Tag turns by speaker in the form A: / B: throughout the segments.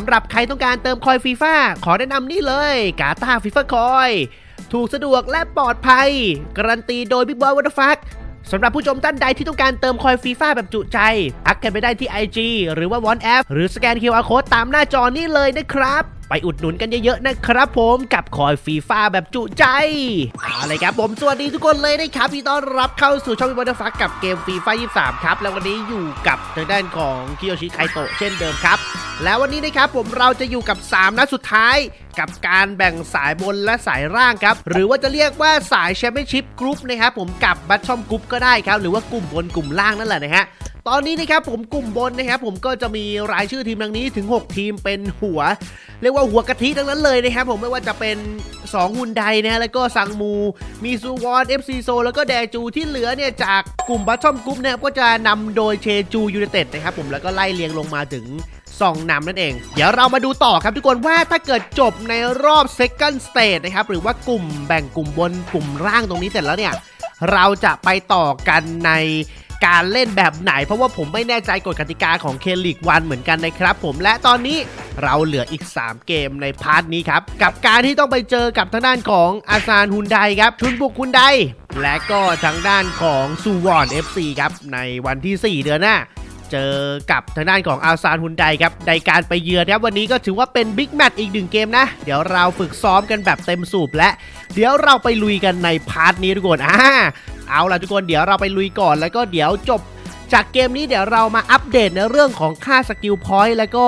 A: ำหรับใครต้องการเติมคอยฟีฟ่าขอแนะนำนี่เลยกาตาฟีฟ่าคอย ถูกสะดวกและปลอดภัย การันตีโดย Big Boy What the fuck สำหรับผู้ชมท่านใดที่ต้องการเติมคอยฟีฟ่าแบบจุใจ อักกันไปได้ที่ IG หรือว่าวอนแอหรือสแกน QR Code ตามหน้าจอนี้เลยนะครับ ไปอุดหนุนกันเยอะๆนะครับผมกับคอยฟีฟ่าแบบจุใจเอาเลยครับผมสวัสดีทุกคนเลยนะครับที่ต้อนรับเข้าสู่ช่องวิวเดอร์ฟักกับเกมฟีฟ่า23 ครับ แล้ววันนี้อยู่กับทางด้านของคิโยชิไคโตะเช่นเดิมครับ แล้ววันนี้นะครับผมเราจะอยู่กับ 3 นัดสุดท้ายกับการแบ่งสายบนและสายล่างครับ หรือว่าจะเรียกว่าสายแชมเปี้ยนชิพกรุ๊ปนะครับผมกับบัตชอมกรุ๊ปก็ได้ครับ หรือว่ากลุ่มบนกลุ่มล่างนั่นแหละนะฮะ ตอนนี้นะครับผมกลุ่มบนนะครับผมก็จะมีรายชื่อทีมดังนี้ถึง 6 ทีมเป็นหัว เรียกว่าหัวกะทิทั้งนั้นเลยนะครับผมไม่ว่าจะเป็น2ฮุนไดนะฮะแล้วก็ซังมู มีซูวอนเอฟซีโซแล้วก็แดจูที่เหลือเนี่ยจากกลุ่มบัตชอมกรุ๊ปนะครับก็จะนำโดยเชจูยู i นเต็ดนะครับผมแล้วก็ไล่เรียงลงมาถึงซองนำนั่นเอง เดี๋ยวเรามาดูต่อครับทุกคนว่าถ้าเกิดจบในรอบ second stage นะครับ หรือว่ากลุ่มแบ่งกลุ่มบนกลุ่มล่างตรงนี้เสร็จแล้วเนี่ย เราจะไปต่อกันใน การเล่นแบบไหน เพราะว่าผมไม่แน่ใจกฎกติกาของเคลิกวันเหมือนกันนะครับผมและตอนนี้เราเหลืออีก 3 เกมในพาร์ทนี้ครับ กับการที่ต้องไปเจอกับทางด้านของอาซานฮุนไดครับ ชุนบุกฮุนไดและก็ทางด้านของซูวอน FC ครับ ในวันที่ 4 เดือนหน้า เจอกับทางด้านของอาซานฮุนไดครับในการไปเยือนครับวันนี้ก็ถือว่าเป็นบิ๊กแมตช์อีกหนึ่งเกมนะ เดี๋ยวเราฝึกซ้อมกันแบบเต็มสูบและ เดี๋ยวเราไปลุยกันในพาร์ทนี้ทุกคนอ่าเอาล่ะทุกคนเดี๋ยวเราไปลุยก่อนแล้วก็เดี๋ยวจบ จากเกมนี้เดี๋ยวเรามาอัปเดตในเรื่องของค่าสกิลพอยต์แล้วก็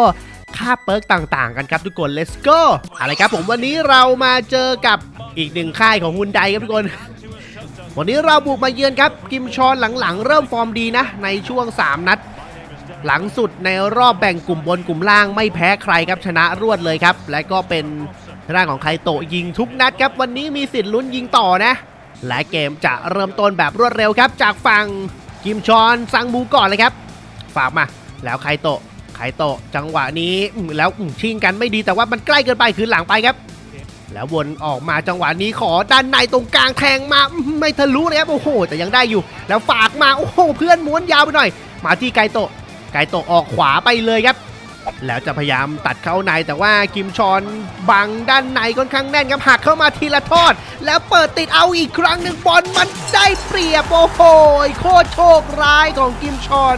A: ค่าเปิร์กต่างๆ กันครับทุกคน let's go อะไรครับผมวันนี้เรามาเจอกับอีกหนึ่งค่ายของฮุนไดครับทุกคน วันนี้เราบุกมาเยือนครับ กิมชอนหลังๆ เริ่มฟอร์มดีนะ ในช่วง 3 นัด หลังสุดในรอบแบ่งกลุ่มบนกลุ่มล่างไม่แพ้ใครครับชนะรวดเลยครับ และก็เป็นทางของไคโตะยิงทุกนัดครับ วันนี้มีสิทธิ์ลุ้นยิงต่อนะ และเกมจะเริ่มต้นแบบรวดเร็วครับ จากฝั่งกิมชอนซังบูก่อนเลยครับ ฝากมา แล้วไคโตะไคโตะจังหวะนี้แล้วชิงกันไม่ดีแต่ว่ามันใกล้เกินไปคืนหลังไปครับ แล้ววนออกมาจังหวะนี้ขอด้านในตรงกลางแทงมาไม่ทะลุนะครับโอ้โห แต่ยังได้อยู่ แล้วฝากมาโอ้โหเพื่อนม้วนยาวไปหน่อย มาที่ไกโตะ ไกโตะออกขวาไปเลยครับ แล้วจะพยายามตัดเข้าในแต่ว่ากิมชอนบังด้านในค่อนข้างแน่นครับหักเข้ามาทีละทอด แล้วเปิดติดเอาอีกครั้งหนึ่งบอลมันได้เปรียบโอ้โหโคตรโชคร้ายของกิมชอน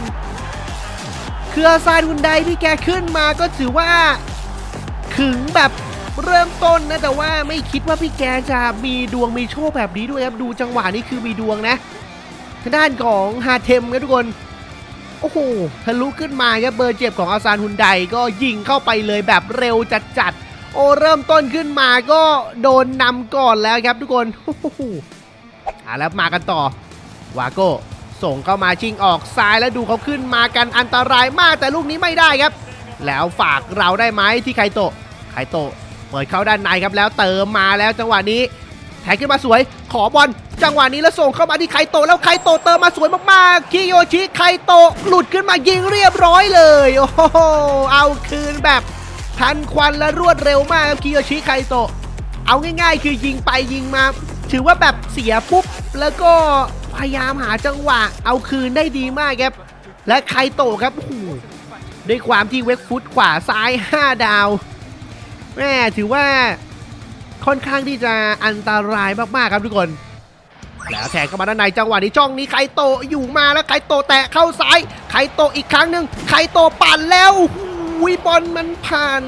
A: เครือซานฮุนไดที่แกขึ้นมาก็ถือว่าขึงแบบเริ่มต้นนะแต่ว่าไม่คิดว่าพี่แกจะมีดวงมีโชคแบบนี้ด้วยครับดูจังหวะนี้คือมีดวงนะทางด้านของฮาเทมครับทุกคน โอ้โหทะลุขึ้นมาครับเบอร์เจ็บของอาซานฮุนไดก็ยิงเข้าไปเลยแบบเร็วจัดๆโอ้เริ่มต้นขึ้นมาก็โดนนำก่อนแล้วครับทุกคนโอ้โหอะแล้วมากันต่อวาโก้ส่งเข้ามาชิงออกซ้ายแล้วดูเขาขึ้นมากันอันตรายมากแต่ลูกนี้ไม่ได้ครับ แล้วฝากเราได้ไหมที่ไคโตะไคโตะเปิดเข้าด้านในครับแล้วเติมมาแล้วจังหวะนี้ แทงขึ้นมาสวย ขอบอลจังหวะนี้แล้วส่งเข้ามาที่ไคโตแล้วไคโตเติมมาสวยมากๆคิโยชิไคโตหลุดขึ้นมายิงเรียบร้อยเลย โอ้โหเอาคืนแบบทันควันและรวดเร็วมากครับคิโยชิไคโตเอาง่าย ๆ คือยิงไปยิงมา ถือว่าแบบเสียปุ๊บแล้วก็พยายามหาจังหวะ เอาคืนได้ดีมากครับ และไคโตครับโอ้ด้วยความที่เวกฟุตขวาซ้าย 5 ดาวแม่ถือว่า ค่อนข้างที่จะอันตรายมากๆครับทุกคนแล้วแทงเข้ามาด้านในจังหวะนี้จ้องนี้ไคโตอยู่มาแล้วไคโตแตะเข้าซ้ายไคโตอีกครั้งหนึ่งไคโตปั่นแล้วหุยบอลมันผ่าน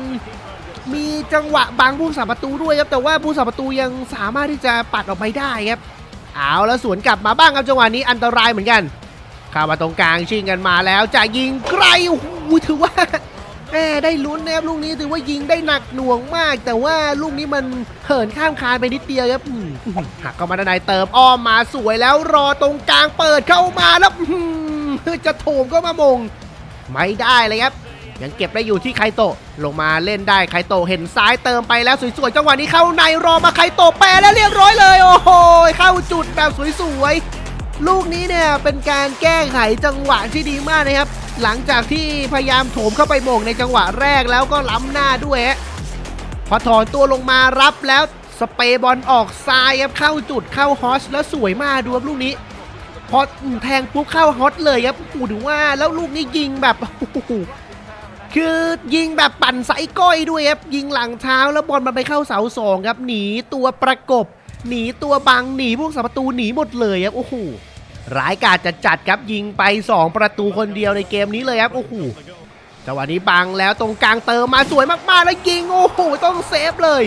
A: มีจังหวะบางผู้สาประตูด้วยครับแต่ว่าผู้สาประตูยังสามารถที่จะปัดออกไปได้ครับเอาแล้วสวนกลับมาบ้างครับจังหวะนี้อันตรายเหมือนกันเข้ามาตรงกลางชิงกันมาแล้วจะยิงไกลโอ้โหถือว่า แม่ได้ลุ้นนะครับลูกนี้ถือว่ายิงได้หนักหน่วงมาก แต่ว่าลูกนี้มันเหินข้ามคานไปนิดเดียวครับหักเข้ามาด้านในเติมอ้อมมาสวยแล้วรอตรงกลางเปิดเข้ามาแล้วจะโถมก็มามง ไม่ได้เลยครับ ยังเก็บได้อยู่ที่ไคโตะลงมาเล่นได้ไคโตะเห็นซ้ายเติมไปแล้วสวยๆจังหวะนี้เข้าในรอมาไคโตะแปรแล้วเรียบร้อยเลย โอ้โหเข้าจุดแบบสวยๆลูกนี้เนี่ยเป็นการแก้ไขจังหวะที่ดีมากนะครับ หลังจากที่พยายามโถมเข้าไปโมงในจังหวะแรกแล้วก็ล้ำหน้าด้วยพอถอนตัวลงมารับแล้วสเปย์บอลออกซ้ายครับเข้าจุดเข้าฮอสแล้วสวยมากดูครับลูกนี้พอแทงปุ๊บเข้าฮอตเลยครับโอ้โหถือว่าแล้วลูกนี้ยิงแบบคือยิงแบบปั่นสายก้อยด้วยครับยิงหลังเท้าแล้วบอลมันไปเข้าเสาสองครับหนีตัวประกบ หนีตัวบังหนีพวกสาประตูหนีหมดเลยครับโอ้โห ร้ายกาจจัดจัดครับยิงไป 2 ประตูคนเดียวในเกมนี้เลยครับโอ้โหจังหวะนี้บังแล้วตรงกลางเติมมาสวยมากๆแล้วยิงโอ้โหต้องเซฟเลย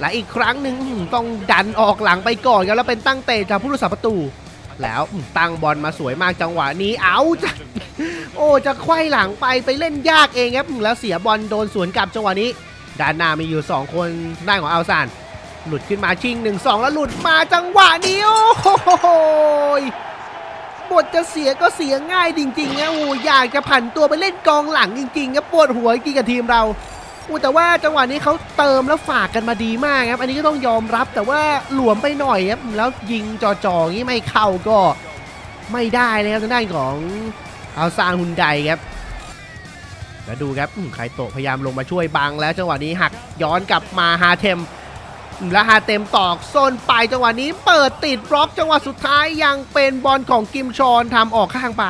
A: และอีกครั้งหนึ่งต้องดันออกหลังไปก่อนครับแล้วเป็นตั้งเตะจากผู้รักษาประตู แล้วตั้งบอลมาสวยมากจังหวะนี้เอาจะโอ้จะไขว้หลังไปไปเล่นยากเองครับแล้วเสียบอลโดนสวนกลับจังหวะนี้ ด้านหน้ามีอยู่ 2 คนทางด้านของอัลซานหลุดขึ้นมาชิง1 2 แล้วหลุดมาจังหวะนี้โอ้โห บทจะเสียก็เสียง่ายจริงๆนะโอ้อยากจะผันตัวไปเล่นกองหลังจริงๆครับปวดหัวจริงกับทีมเราโอ้แต่ว่าจังหวะนี้เขาเติมแล้วฝากกันมาดีมากครับ อันนี้ก็ต้องยอมรับแต่ว่าหลวมไปหน่อยครับแล้วยิงจ่อๆงนี้ไม่เข้าก็ไม่ได้เลยครับทางด้านของอัลซานฮุนไดครับแล้วดูครับอืมไคโตะพยายามลงมาช่วยบังแล้วจังหวะนี้หักย้อนกลับมาฮาเทม แล้วฮาเทมตอกโซนไปจังหวะนี้เปิดติดบล็อกจังหวะสุดท้ายยังเป็นบอลของกิมชอนทำออกข้างไป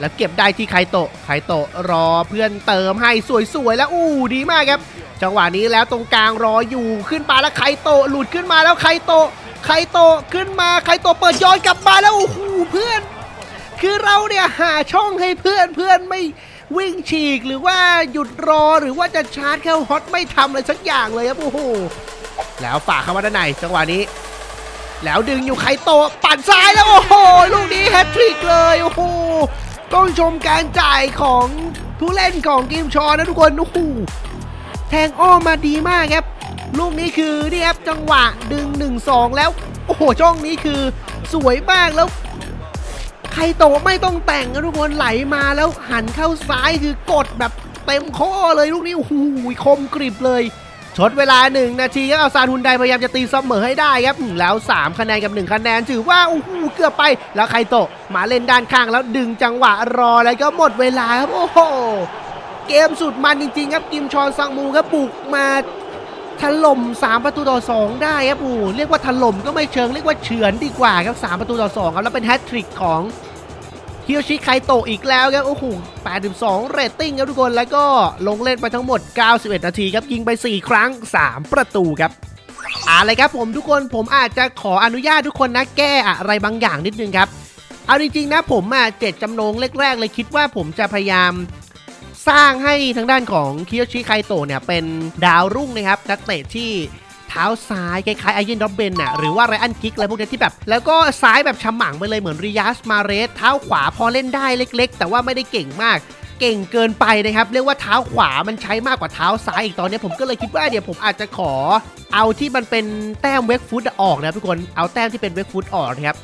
A: แล้วเก็บได้ที่ไคโตะไคโตะรอเพื่อนเติมให้สวยๆแล้วอู้ดีมากครับ จังหวะนี้แล้วตรงกลางรออยู่ขึ้นมาแล้วไคโตะหลุดขึ้นมาแล้วไคโตะไคโตะขึ้นมาไคโตะเปิดย้อนกลับมาแล้วโอ้โหเพื่อน คือเราเนี่ยหาช่องให้เพื่อนเพื่อนไม่วิ่งฉีกหรือว่าหยุดรอหรือว่าจะชาร์จเข้าฮอตไม่ทำอะไรสักอย่างเลยครับโอ้โห แล้วฝากเข้ามาด้านในจังหวะนี้ แล้วดึงอยู่ไคโตปั่นซ้ายแล้วโอ้โห ลูกนี้แฮตทริกเลยโอ้โหต้องชมการจ่ายของผู้เล่นของกิมชอนนะทุกคนโอ้โหแทงอ้อมมาดีมากครับ ลูกนี้คือนี่ครับจังหวะดึง 1-2 แล้ว โอ้โหช่องนี้คือสวยมากแล้วไคโตไม่ต้องแต่งนะทุกคนไหลมาแล้วหันเข้าซ้ายคือกดแบบเต็มข้อเลยลูกนี้โอ้โหคมกริบเลย ชดเวลา 1 นาทีครับเอาซานฮุนไดพยายามจะตีเสมอให้ได้ครับแล้ว 3 คะแนนกับ 1 คะแนนถือว่าโอ้โหเกือบไปแล้วไคโตะมาเล่นด้านข้างแล้วดึงจังหวะรอแล้วก็หมดเวลาครับโอ้โหเกมสุดมันจริง ๆ ครับกิมชอนซังมูครับบุกมาถล่ม 3 ประตูต่อ 2 ได้ครับโอ้เรียกว่าถล่มก็ไม่เชิงเรียกว่าเฉือนดีกว่าครับ 3 ประตูต่อ 2 ครับ แล้วเป็นแฮตทริกของ ฮิโยชิไคโตอีกแล้วครับ โอ้โห 82 เรตติ้งครับทุกคน แล้วก็ลงเล่นไปทั้งหมด 91 นาทีครับ ยิงไป 4 ครั้ง 3 ประตูครับอาเลยครับผมทุกคนผมอาจจะขออนุญาตทุกคนนะแก้อะไรบางอย่างนิดนึงครับ เอาจริงๆนะผมอะเจ็ดจำนงแรกๆเลยคิดว่าผมจะพยายามสร้างให้ทางด้านของคิโยชิไคโตะเนี่ยเป็นดาวรุ่งนะครับนักเตะที่ เท้าซ้ายคล้ายๆไอเยนด็อบเบนน่ะหรือว่าไรอันกิกอะไรพวกนี้ที่แบบ แล้วก็ซ้ายแบบฉมังไปเลยเหมือนริยาสมาเรสเท้าขวาพอเล่นได้เล็ก ๆ แต่ว่าไม่ได้เก่งมากเก่งเกินไปนะครับ เรียกว่าเท้าขวามันใช้มากกว่าเท้าซ้ายอีกตอนนี้ผมก็เลยคิดว่าเดี๋ยวผมอาจจะขอ เอาที่มันเป็นแต้มเวกฟุตออกนะครับทุกคนเอาแต้มที่เป็นเวกฟุตออกนะครับ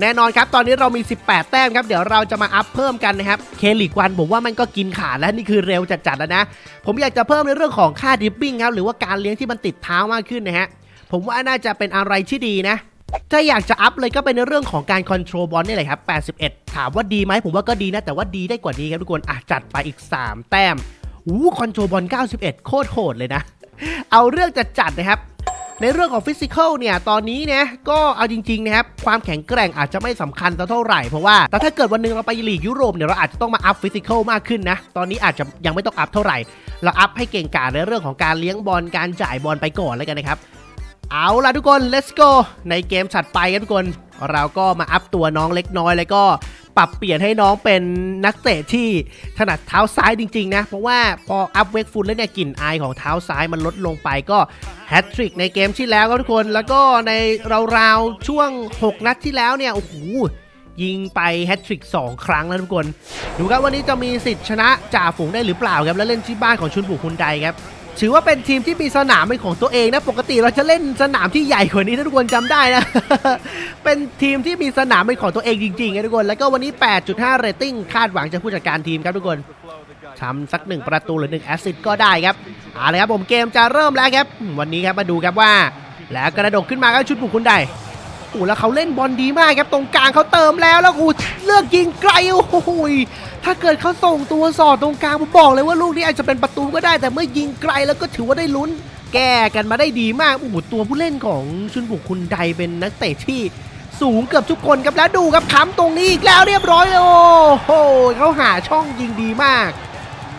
A: แน่นอนครับ ตอนนี้เรามี 18 แต้มครับ เดี๋ยวเราจะมาอัพเพิ่มกันนะครับ เคลิกวันผมว่ามันก็กินขาดแล้วนี่คือเร็วจัดๆแล้วนะ ผมอยากจะเพิ่มในเรื่องของค่าดิปปิ้งครับ หรือว่าการเลี้ยงที่มันติดเท้ามากขึ้นนะฮะ ผมว่าน่าจะเป็นอะไรที่ดีนะ ถ้าอยากจะอัพเลยก็เป็นในเรื่องของการคอนโทรลบอลนี่แหละครับ 81 ถามว่าดีไหมผมว่าก็ดีนะ แต่ว่าดีได้กว่านี้ครับทุกคน อะจัดไปอีก 3 แต้มอู้คอนโทรลบอล91 โคตรโหดเลยนะ เอาเรื่องจัดจัดๆนะครับ ในเรื่องของฟิสิกอลเนี่ยตอนนี้เนี่ยก็เอาจริงๆนะครับความแข็งแกร่งอาจจะไม่สำคัญเท่าไหร่เพราะว่าแต่ถ้าเกิดวันหนึงเราไปลีกยุโรปเนี่ยเราอาจจะต้องมาอัพฟิสิกอลมากขึ้นนะตอนนี้อาจจะยังไม่ต้องอัพเท่าไหร่ เราอัพให้เก่งกาจในเรื่องของการเลี้ยงบอลการจ่ายบอลไปก่อนแล้วกันนะครับเอาล่ะทุกคน let's go ในเกมถัดไปกันทุกคน เราก็มาอัพตัวน้องเล็กน้อยแล้วก็ ปรับเปลี่ยนให้น้องเป็นนักเตะที่ถนัดเท้าซ้ายจริงๆนะ เพราะว่าพออัพเวกฟุตแล้วเนี่ยกลิ่นอายของเท้าซ้ายมันลดลงไปก็แฮตทริกในเกมที่แล้วครับทุกคน แล้วก็ในราวๆช่วง 6 นัดที่แล้วเนี่ยโอ้โหยิงไปแฮตทริก2 ครั้งแล้วทุกคน ดูครับวันนี้จะมีสิทธิ์ชนะจ่าฝูงได้หรือเปล่าครับ แล้วเล่นที่บ้านของชุนบุกคุณใดครับ ถือว่าเป็นทีมที่มีสนามเป็นของตัวเองนะปกติเราจะเล่นสนามที่ใหญ่กว่านี้ถ้าทุกคนจำได้นะ เป็นทีมที่มีสนามเป็นของตัวเองจริงๆนะทุกคน แล้วก็วันนี้ 8.5 เรตติ้งคาดหวังจากผู้จัดการทีมครับทุกคนทำสักหนึ่งประตูหรือหนึ่งแอสซิสต์ก็ได้ครับเอาละครับผมเกมจะเริ่มแล้วครับ วันนี้ครับมาดูครับว่า แล้วกระโดดขึ้นมาก็ชุดบุกคุณใด โอ้แล้วเขาเล่นบอลดีมากครับตรงกลางเขาเติมแล้วแล้วอู้เลือกยิงไกลโอ้โหยถ้าเกิดเขาส่งตัวสอดตรงกลางผมบอกเลยว่าลูกนี้อาจจะเป็นประตูก็ได้ แต่เมื่อยิงไกลแล้วก็ถือว่าได้ลุ้น แก้กันมาได้ดีมากโอ้โหตัวผู้เล่นของชุนบุกคุณใดเป็นนักเตะที่สูงเกือบทุกคนครับแล้วดูครับค้ำตรงนี้อีกแล้วเรียบร้อยเลยโอ้โหเขาหาช่องยิงดีมาก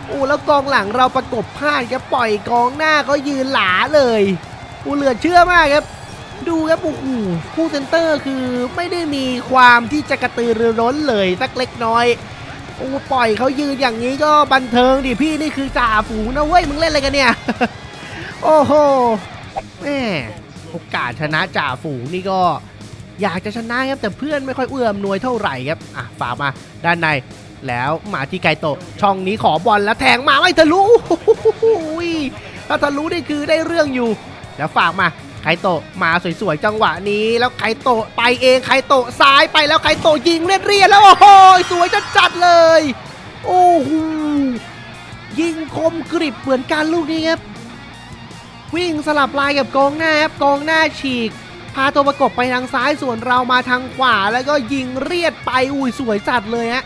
A: โอ้แล้วกองหลังเราประกบพลาดครับปล่อยกองหน้าเขายืนหลาเลยโอ้เหลือเชื่อมากครับ ดูครับโอ้โหผู้เซนเตอร์คือไม่ได้มีความที่จะกระตือรือร้นเลยสักเล็กน้อยโอ้ปล่อยเขายืนอย่างนี้ก็บันเทิงดิพี่นี่คือจ่าฝูงนะเว้ยมึงเล่นอะไรกันเนี่ย โอ้โหแม่โอกาสชนะจ่าฝูงนี่ก็อยากจะชนะครับแต่เพื่อนไม่ค่อยเอื้อมหนวยเท่าไหร่ครับอะฝากมาด้านในแล้วมาที่ไกโตช่องนี้ขอบอลแล้วแทงมาไม่ทะลุถ้าทะลุนี่คือได้เรื่องอยู่ แล้วฝากมา ไคโตะมาสวยๆจังหวะนี้ แล้วไคโตะไปเองไคโตะซ้ายไปแล้วไคโตะยิงเรียดๆแล้วโอ้โหสวยจัดๆเลย โอ้โหยิงคมกริบเหมือนกันลูกนี้ครับวิ่งสลับลายกับกองหน้าครับกองหน้าฉีก พาตัวประกบไปทางซ้ายส่วนเรามาทางขวาแล้วก็ยิงเรียดไปอุ้ยสวยจัดเลยฮะ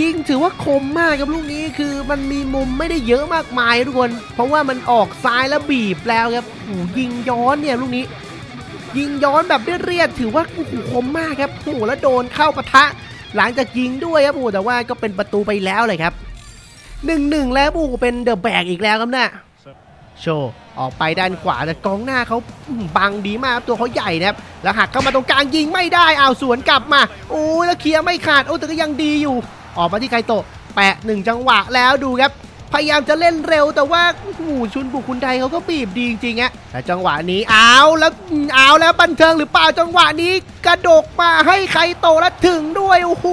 A: ยิงถือว่าคมมากครับลูกนี้คือมันมีมุมไม่ได้เยอะมากมายทุกคน เพราะว่ามันออกซ้ายแล้วบีบแล้วครับโอ้ยิงย้อนเนี่ยลูกนี้ ยิงย้อนแบบเรียดๆถือว่าโอ้โหคมมากครับโอ้แล้วโดนเข้าปะทะ หลังจากยิงด้วยครับโอ้แต่ว่าก็เป็นประตูไปแล้วเลยครับหนึ่งหนึ่งแล้วโอ้เป็นเดอะแบกอีกแล้วครับเนี่ยโชว์ออกไปด้านขวาแต่กองหน้าเขาบังดีมากตัวเขาใหญ่นะครับแล้วหักเข้ามาตรงกลางยิงไม่ได้เอาวสวนกลับมาโอ้แล้วเคลียร์ไม่ขาดโอ้แต่ก็ยังดีอยู่ ออกมาที่ไคโตะแปะหนึ่งจังหวะแล้วดูครับ พยายามจะเล่นเร็วแต่ว่าโอ้โหชุนบุกคุณไทยเขาก็บีบดีจริงๆอะแต่จังหวะนี้เอาแล้วอืมเอาแล้วบันเทิงหรือเปล่าจังหวะนี้ กระดกมาให้ไคโตะแล้วถึงด้วยโอ้โห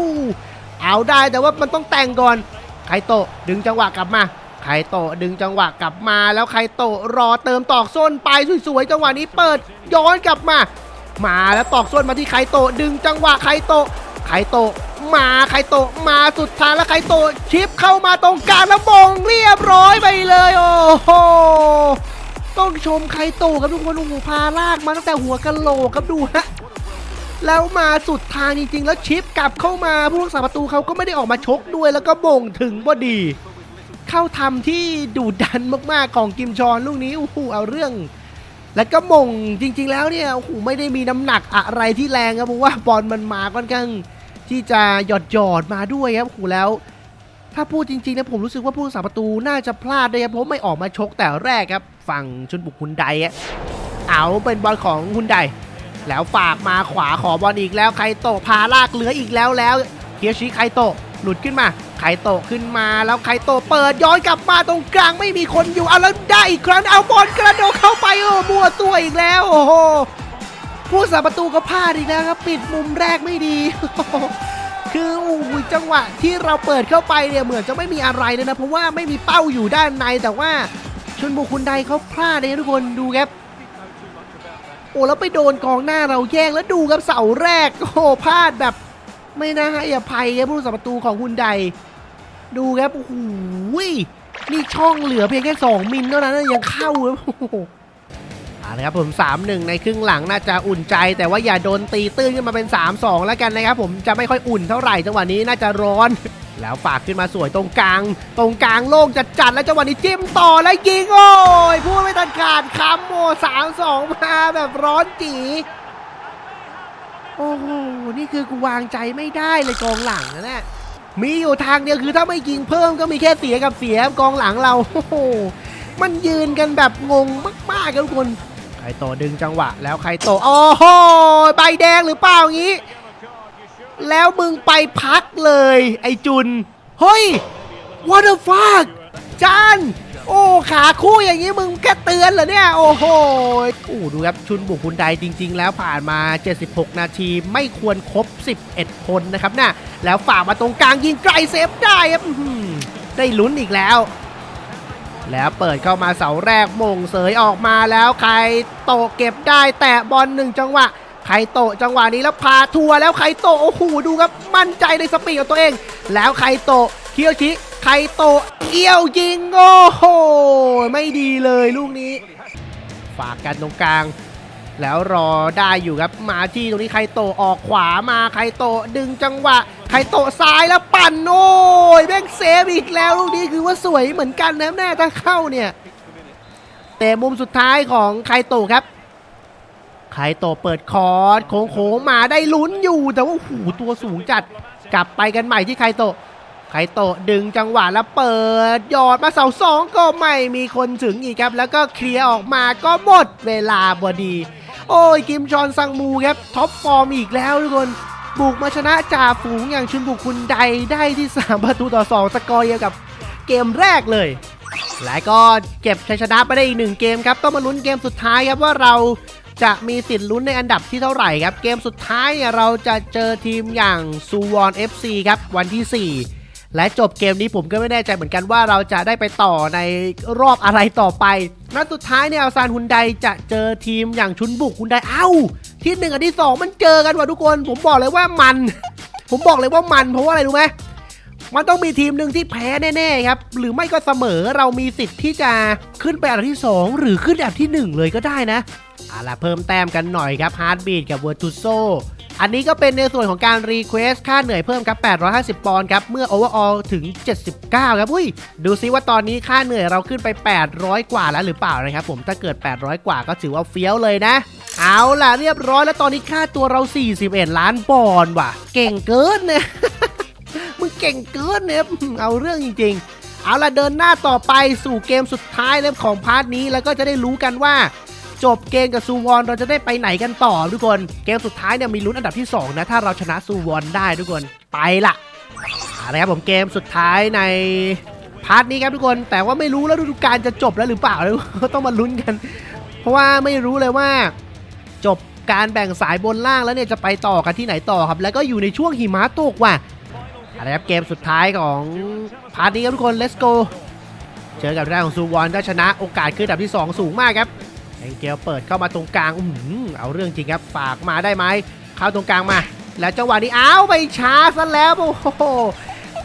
A: เอาได้แต่ว่ามันต้องแต่งก่อนไคโตะดึงจังหวะกลับมาไคโตะดึงจังหวะกลับมาแล้วไคโตะรอเติมตอกส้นไปสวยๆจังหวะนี้เปิดย้อนกลับมา มาแล้วตอกส้นมาที่ไคโตะดึงจังหวะไคโตะ ไคโตะมาไคโตะมาสุดท้ายแล้วไคโตะชิปเข้ามาตรงกลางแล้วมงเรียบร้อยไปเลยโอ้โหต้องชมไคโตะครับทุกคนโอ้โหพาลากมาตั้งแต่หัวกะโหลกครับดูฮะแล้วมาสุดทางจริงๆ แล้วชิปกลับเข้ามาผู้รักษาประตูเขาก็ไม่ได้ออกมาชกด้วยแล้วก็บ่งถึงพอดี เข้าทำที่ดุดันมากๆของกิมชอนลูกนี้โอ้โหเอาเรื่อง แล้วก็มงจริง ๆ แล้วเนี่ยโอ้โหไม่ได้มีน้ำหนักอะไรที่แรงครับเพราะว่าบอลมันมาค่อนข้าง ที่จะหยอดหยอดมาด้วยครับโหแล้ว ถ้าพูดจริงๆนะผมรู้สึกว่าผู้รักษาประตูน่าจะพลาดเลยครับเพราะไม่ออกมาชกแต่แรกครับ ฝั่งชุนบุกฮุนไดเอาเป็นบอลของฮุนไดแล้วฝากมาขวาขอบอลอีกแล้วไคโตะพาลากเหลืออีกแล้วแล้วเคียชิไคโตะหลุดขึ้นมาไคโตะขึ้นมาแล้วไคโตะเปิดย้อนกลับมาตรงกลางไม่มีคนอยู่เอาแล้วได้อีกครั้งเอาบอลกระโดดเข้าไปโอ้มัวตัวอีกแล้วโอ้โห ผู้สาประตูก็พลาดอีกแล้วครับ ปิดมุมแรกไม่ดี คือโอ้โหจังหวะที่เราเปิดเข้าไปเนี่ยเหมือนจะไม่มีอะไรเลยนะ เพราะว่าไม่มีเป้าอยู่ด้านในแต่ว่าชนบุคคุณใดเขาพลาดเลยทุกคนดูครับโอ้แล้วไปโดนกองหน้าเราแย่งแล้วดูครับเสาแรกโอ้พลาดแบบไม่น่าให้อภัยครับผู้รักษาประตูของคุณใด ดูครับโอ้โหนี่ช่องเหลือเพียงแค่ 2 มิลเท่านั้นยังเข้าเลยโอ้ โหเอาละครับผม 3-1 ในครึ่งหลังน่าจะอุ่นใจ แต่ว่าอย่าโดนตีตื้นขึ้นมาเป็น 3-2 แล้วกันนะครับผมจะไม่ค่อยอุ่นเท่าไหร่จังหวะนี้น่าจะร้อน แล้วฝากขึ้นมาสวยตรงกลาง ตรงกลางโล่งจัดจัดแล้วจังหวะนี้จิ้มต่อแล้วยิงโอ้ยพูดไม่ทันขาดคำโอ้สามสองมาแบบร้อนจีโอ้โหนี่คือกูวางใจไม่ได้เลยกองหลังนะเนี่ยมีอยู่ทางเดียวคือถ้าไม่ยิงเพิ่มก็มีแค่เสียกับเสียกองหลังเราโอ้โหมันยืนกันแบบงงมากๆครับทุกคน โตดึงจังหวะ แล้วใครโตโอ้โหใบแดงหรือเปล่าย่างงี้ แล้วมึงไปพักเลย ไอจุน เฮ้ย what the fuck จานโอ้ขาคู่อย่างนี้มึงแกเตือนเหรอเนี่ย โอ้โหโอ้ดูครับชุนบุกคุณใดจริง ๆ แล้วผ่านมา 76 นาทีไม่ควรครบ 11 คนนะครับน่ะแล้วฝ่ามาตรงกลางยิงไกลเซฟได้ครับได้ลุ้นอีกแล้ว แล้วเปิดเข้ามาเสาแรกมงเสยออกมาแล้วใครโตเก็บได้แตะบอลหนึ่งจังหวะใครโตะจังหวะนี้แล้วพาทัวร์แล้วใครโตะโอ้โหดูครับมั่นใจในสปีดของตัวเอง แล้วใครโตะเคียวชิใครโตะเอี้ยวยิงโอ้โหไม่ดีเลยลูกนี้ ฝากกันตรงกลาง แล้วรอได้อยู่ครับมาที่ตรงนี้ใครโตออกขวามาใครโตดึงจังหวะใครโตซ้ายแล้วปั่นโอ้ยแม่งเซฟอีกแล้วลูกนี้คือว่าสวยเหมือนกันนะแน่ถ้าเข้าเนี่ยแต่มุมสุดท้ายของใครโตครับใครโตเปิดคอร์สโค้งๆมาได้ลุ้นอยู่แต่ว่าโอ้โหตัวสูงจัดกลับไปกันใหม่ที่ใครโตไคโตดึงจังหวะแล้วเปิดยอดมาเสาสองก็ไม่มีคนถึงอีกครับ แล้วก็เคลียร์ออกมาก็หมดเวลาพอดี โอ้ยกิมชอนซังมูครับท็อปฟอร์มอีกแล้วทุกคนบุกมาชนะจ่าฝูงอย่างชุนบุกคุณใดได้ที่ 3 ประตูต่อ 2 สกอร์เดียวกับเกมแรกเลย และก็เก็บชัยชนะไปได้อีกหนึ่งเกมครับ ต้องมาลุ้นเกมสุดท้ายครับว่าเราจะมีสิทธิ์ลุ้นในอันดับที่เท่าไหร่ครับ เกมสุดท้ายเนี่ยเราจะเจอทีมอย่างซูวอน FC ครับวันที่ 4 และจบเกมนี้ผมก็ไม่แน่ใจเหมือนกันว่าเราจะได้ไปต่อในรอบอะไรต่อไปนัดสุดท้ายเนี่ยอาซานฮุนไดจะเจอทีมอย่างชุนบุกฮุนไดเอ้า ที่หนึ่งกับที่สองมันเจอกันว่ะทุกคน ผมบอกเลยว่ามัน ผมบอกเลยว่ามันเพราะว่าอะไรรู้ไหม มันต้องมีทีมหนึ่งที่แพ้แน่ๆครับ หรือไม่ก็เสมอเรามีสิทธิ์ที่จะขึ้นไปอันดับที่ 2 หรือขึ้นอันดับที่ 1 เลยก็ได้นะเอาล่ะเพิ่มแต้มกันหน่อยครับฮาร์ดบีดกับเวอร์ตูโซอันนี้ก็เป็นในส่วนของการรีเควสค่าเหนื่อยเพิ่มครับ 850 ปอนด์ครับ เมื่อโอเวอร์ออลถึง 79 ครับอุ้ย ดูซิว่าตอนนี้ค่าเหนื่อยเราขึ้นไป 800 กว่าแล้วหรือเปล่านะครับผม ถ้าเกิด 800 กว่าก็ถือว่าเฟี้ยวเลยนะ เอาล่ะเรียบร้อยแล้วตอนนี้ค่าตัวเรา 41 ล้านปอนด์ว่ะ เก่งเกินเนี่ย เก่งเกินเนี่ยเอาเรื่องจริงๆ เอาล่ะเดินหน้าต่อไปสู่เกมสุดท้ายเล่มของพาร์ทนี้แล้วก็จะได้รู้กันว่า จบเกมกับซูวอนเราจะได้ไปไหนกันต่อทุกคน เกมสุดท้ายเนี่ยมีลุ้นอันดับที่ 2 นะ ถ้าเราชนะซูวอนได้ทุกคนไปละอาละครับผมเกมสุดท้ายในพาร์ทนี้ครับทุกคนแต่ว่าไม่รู้แล้วฤดูกาลจะจบแล้วหรือเปล่าต้องมาลุ้นกัน เพราะว่าไม่รู้เลยว่า จบการแบ่งสายบนล่างแล้วเนี่ยจะไปต่อกันที่ไหนต่อครับ แล้วก็อยู่ในช่วงหิมะตกว่ะ อะไรครับเกมสุดท้ายของพาร์ทนี้ครับทุกคน let's go เจอกับทางของซูวอนก็ชนะโอกาสขึ้นอันดับที่ 2 สูงมากครับแองเกลเปิดเข้ามาตรงกลางอื้อหือเอาเรื่องจริงครับฝากมาได้ไหมเข้าตรงกลางมา แล้วจังหวะนี้อ้าวไปช้าซะแล้วโอ้โห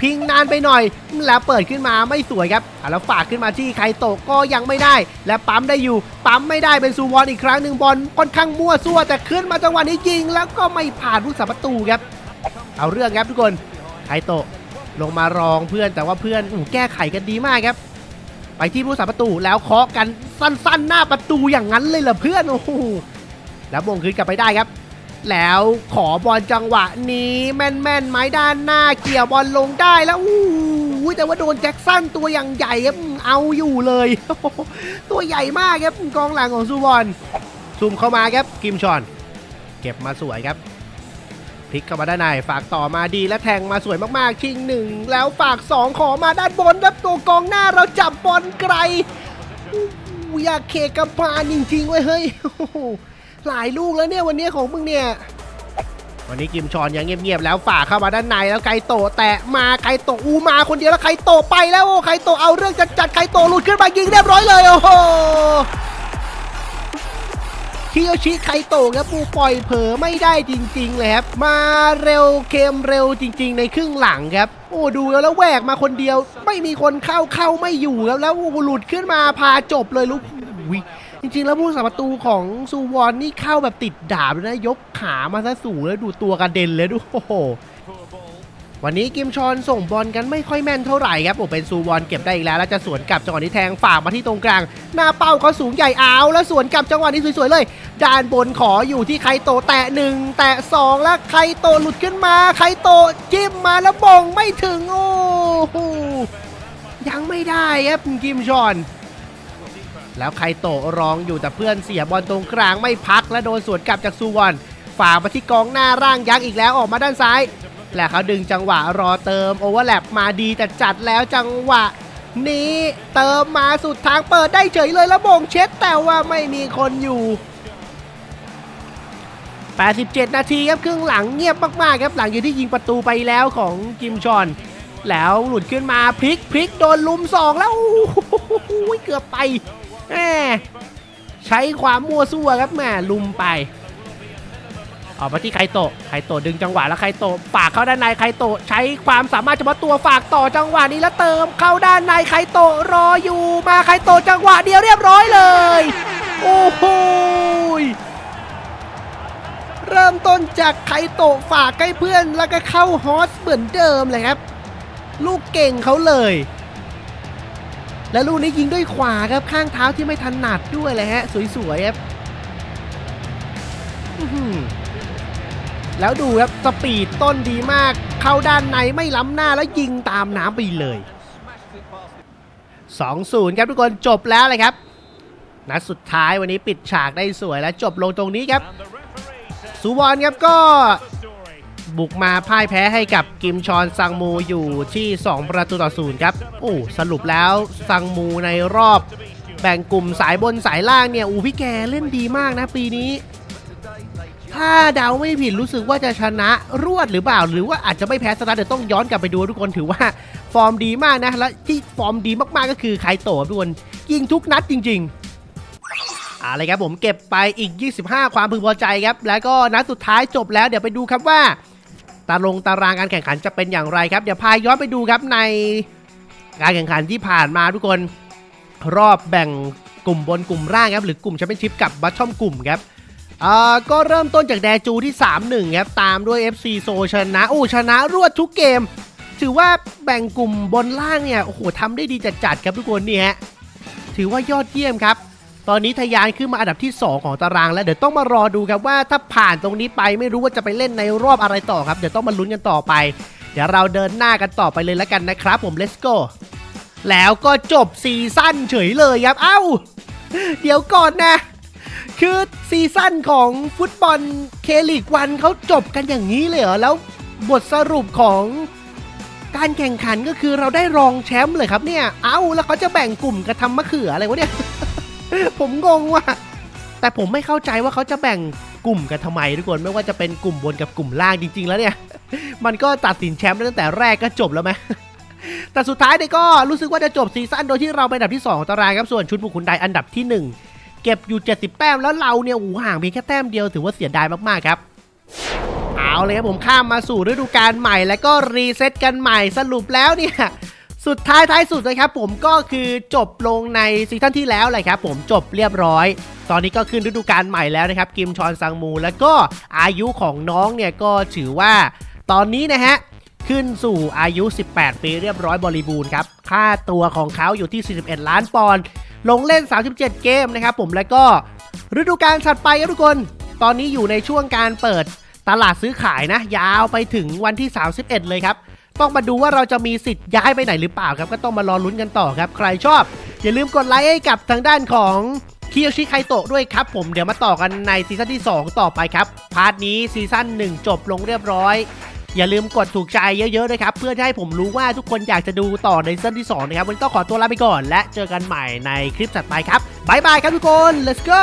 A: พิงนานไปหน่อย แล้วเปิดขึ้นมาไม่สวยครับแล้วฝากขึ้นมาที่ใครโตะก็ยังไม่ได้ และปั๊มได้อยู่ ปั๊มไม่ได้เป็นซูวอนอีกครั้งหนึ่งบอลค่อนข้างมั่วซั่วแต่ขึ้นมาจังหวะนี้ยิง แล้วก็ไม่ผ่านผู้สาประตูครับ เอาเรื่องครับทุกคน ไคโตะลงมารองเพื่อนแต่ว่าเพื่อนอแก้ไขกันดีมากครับ ไปที่ผู้สาประตูแล้วเคาะกันสั้นๆ หน้าประตูอย่างนั้นเลยเหรอเพื่อนโอ้โหแล้วมงคืนกลับไปได้ครับ แล้วขอบอลจังหวะนี้แม่นๆไม้ด้านหน้าเกี่ยวบอลลงได้แล้วอู้แต่ว่าโดนแจ็คสันตัวอย่างใหญ่ครับเอาอยู่เลย ตัวใหญ่มากครับกองหลังของซูบอลซูมเข้ามาครับกิมชอน เก็บมาสวยครับ พลิกเข้ามาด้านในฝากต่อมาดีและแทงมาสวยมากๆชิงหนึ่งแล้วฝากสองขอมาด้านบนครับตัวกองหน้าเราจับบอลไกลอูอยากเคกำพานจริงๆเว้ยเฮ้ยหลายลูกแล้วเนี่ยวันนี้ของมึงเนี่ยวันนี้กิมชอนยังเงียบๆแล้วฝากเข้ามาด้านในแล้วไคโตแตะมาไคโตอูมาคนเดียวแล้วไคโตไปแล้วโอ้ไคโตเอาเรื่องจัดจัดๆไคโตหลุดขึ้นมายิงเรียบร้อยเลยโอ้โห คิโยชิไคโตะครับปูปล่อยเผลอไม่ได้จริงๆเลยครับ มาเร็วเกมเร็วจริง ๆ ในครึ่งหลังครับ โอ้ดูแล้วแหวกมาคนเดียว ไม่มีคนเข้าเข้าไม่อยู่แล้วแล้วหลุดขึ้นมาพาจบเลยลูกจริงๆ แล้วผู้สาประตูของซูวอนนี่เข้าแบบติดดาบเลยนะ ยกขามาซะสูงแล้วดูตัวกระเด็นเลยดูโอ้โห วันนี้กิมชอนส่งบอลกันไม่ค่อยแม่นเท่าไหร่ครับโอ้เป็นซูวอนเก็บได้อีกแล้วแล้วจะสวนกลับจังหวะนี้แทงฝากมาที่ตรงกลาง หน้าเป้าเขาสูงใหญ่เอาแล้วสวนกลับจังหวะนี้สวยๆเลย ด้านบนขออยู่ที่ไคโตแตะหนึ่งแตะสองแล้วไคโตหลุดขึ้นมาไคโตจิ้มมาแล้วบงไม่ถึงโอ้โหยังไม่ได้ครับกิมชอนแล้วไคโตะรองอยู่แต่เพื่อนเสียบอลตรงกลางไม่พักและโดนสวนกลับจากซูวอนฝากมาที่กองหน้าร่างยักษ์อีกแล้วออกมาด้านซ้าย และเขาดึงจังหวะรอเติมโอเวอร์แลปมาดีแต่จัดแล้วจังหวะ นี้เติมมาสุดทางเปิดได้เฉยเลยแล้วโมงเช็ดแต่ว่าไม่มีคนอยู่ 87 นาทีครับครึ่งหลังเงียบมากๆครับหลังอยู่ที่ยิงประตูไปแล้วของกิมชอน แล้วหลุดขึ้นมาพลิกพลิกโดนลุมสองแล้วเกือบไปแหมใช้ความมั่วซั่วครับแหมลุมไป ออกมาที่ไคโตะไคโตะดึงจังหวะแล้วไคโตะฝากเข้าด้านในไคโตะใช้ความสามารถเฉพาะตัวฝากต่อจังหวะนี้แล้วเติมเข้าด้านในไคโตะรออยู่มาไคโตะจังหวะเดียวเรียบร้อยเลย โอ้โหเริ่มต้นจากไคโตะฝากให้เพื่อนแล้วก็เข้าฮอสเหมือนเดิมเลยครับ ลูกเก่งเขาเลย และลูกนี้ยิงด้วยขวาครับข้างเท้าที่ไม่ถนัดด้วยเลยฮะ สวยๆครับ แล้วดูครับสปีดต้นดีมาก เข้าด้านในไม่ล้ำหน้าแล้วยิงตามน้ำไปเลย 2-0 ครับทุกคนจบแล้วเลยครับ นัดสุดท้ายวันนี้ปิดฉากได้สวยและจบลงตรงนี้ครับสุวรรณครับก็บุกมาพ่ายแพ้ให้กับกิมชอนซังมูอยู่ที่ 2 ประตูต่อศูนย์ครับโอ้สรุปแล้วซังมูในรอบ แบ่งกลุ่มสายบนสายล่างเนี่ยอูพี่แกเล่นดีมากนะปีนี้ ถ้าเดาไม่ผิดรู้สึกว่าจะชนะรวดหรือเปล่า หรือว่าอาจจะไม่แพ้สตาร์เดี๋ยวต้องย้อนกลับไปดูทุกคนถือว่าฟอร์มดีมากนะ และที่ฟอร์มดีมากๆก็คือไคโตะทุกคนยิงทุกนัดจริงๆอะไรครับผมเก็บไปอีก 25 ความพึงพอใจครับ แล้วก็นัดสุดท้ายจบแล้วเดี๋ยวไปดูครับว่า ตารางตารางการแข่งขันจะเป็นอย่างไรครับ เดี๋ยวพาย้อนไปดูครับในการแข่งขันที่ผ่านมาทุกคนรอบแบ่งกลุ่มบนกลุ่มล่างครับหรือกลุ่มแชมเปี้ยนชิพกับบัตชอมกลุ่มครับ อ่าก็เริ่มต้นจากแดจูที่ 3-1 ครับ ตามด้วย FC โซชนะโอ้ชนะรวดทุกเกม ถือว่าแบ่งกลุ่มบนล่างเนี่ย โอ้โหทำได้ดีจัดๆครับทุกคนเนี่ยฮะถือว่ายอดเยี่ยมครับ ตอนนี้ทะยานขึ้นมาอันดับที่ 2 ของตารางแล้ว เดี๋ยวต้องมารอดูครับว่าถ้าผ่านตรงนี้ไปไม่รู้ว่าจะไปเล่นในรอบอะไรต่อครับ เดี๋ยวต้องมาลุ้นกันต่อไป เดี๋ยวเราเดินหน้ากันต่อไปเลยแล้วกันนะครับ ผม let's go แล้วก็จบซีซั่นเฉยเลยครับ เอ้า เดี๋ยวก่อนนะ คือซีซั่นของฟุตบอลเคลิกวันเขาจบกันอย่างนี้เลยเหรอ แล้วบทสรุปของการแข่งขันก็คือเราได้รองแชมป์เลยครับเนี่ย เอ้า แล้วเขาจะแบ่งกลุ่มกันทำมะเขืออะไรวะเนี่ย ผมงงว่ะ แต่ผมไม่เข้าใจว่าเขาจะแบ่งกลุ่มกันทำไมทุกคนไม่ว่าจะเป็นกลุ่มบนกับกลุ่มล่างจริง ๆ แล้วเนี่ย มันก็ตัดสินแชมป์ตั้งแต่แรกก็จบแล้วไหมแต่สุดท้ายเนี่ยก็รู้สึกว่าจะจบซีซั่นโดยที่เราเป็นอันดับที่2ของตารางครับส่วนชุดบุคคลใดอันดับที่หนึ่ง เก็บอยู่ 70 แต้มแล้วเราเนี่ยโอ้โหห่างเพียงแค่แต้มเดียวถือว่าเสียดายมากๆครับเอาเลยครับผมข้ามมาสู่ฤดูกาลใหม่แล้วก็รีเซ็ตกันใหม่สรุปแล้วเนี่ยสุดท้ายท้ายสุดเลยครับผมก็คือจบลงในซีซั่นที่แล้วเลยครับผมจบเรียบร้อย ตอนนี้ก็ขึ้นฤดูกาลใหม่แล้วนะครับกิมชอนซังมู แล้วก็อายุของน้องเนี่ยก็ถือว่าตอนนี้นะฮะขึ้นสู่อายุ 18 ปีเรียบร้อยบริบูรณ์ครับ ค่าตัวของเขาอยู่ที่ 41 ล้านปอนด์ ลงเล่น 37 เกมนะครับผมแล้วก็ฤดูกาลถัดไปครับทุกคน ตอนนี้อยู่ในช่วงการเปิดตลาดซื้อขายนะ ยาวไปถึงวันที่ 31 เลยครับ ต้องมาดูว่าเราจะมีสิทธิ์ย้ายไปไหนหรือเปล่าครับ ก็ต้องมารอลุ้นกันต่อครับ ใครชอบ อย่าลืมกดไลค์ให้กับทางด้านของคิโยชิไคโตะด้วยครับผมเดี๋ยวมาต่อกันในซีซั่นที่ 2 ต่อไปครับ พาร์ทนี้ซีซั่น1 จบลงเรียบร้อย อย่าลืมกดถูกใจเยอะๆนะครับ เพื่อให้ผมรู้ว่าทุกคนอยากจะดูต่อในซีซั่นที่ 2 นะครับ วันนี้ต้องขอตัวลาไปก่อน และเจอกันใหม่ในคลิปถัดไปครับบายบายครับทุกคน let's go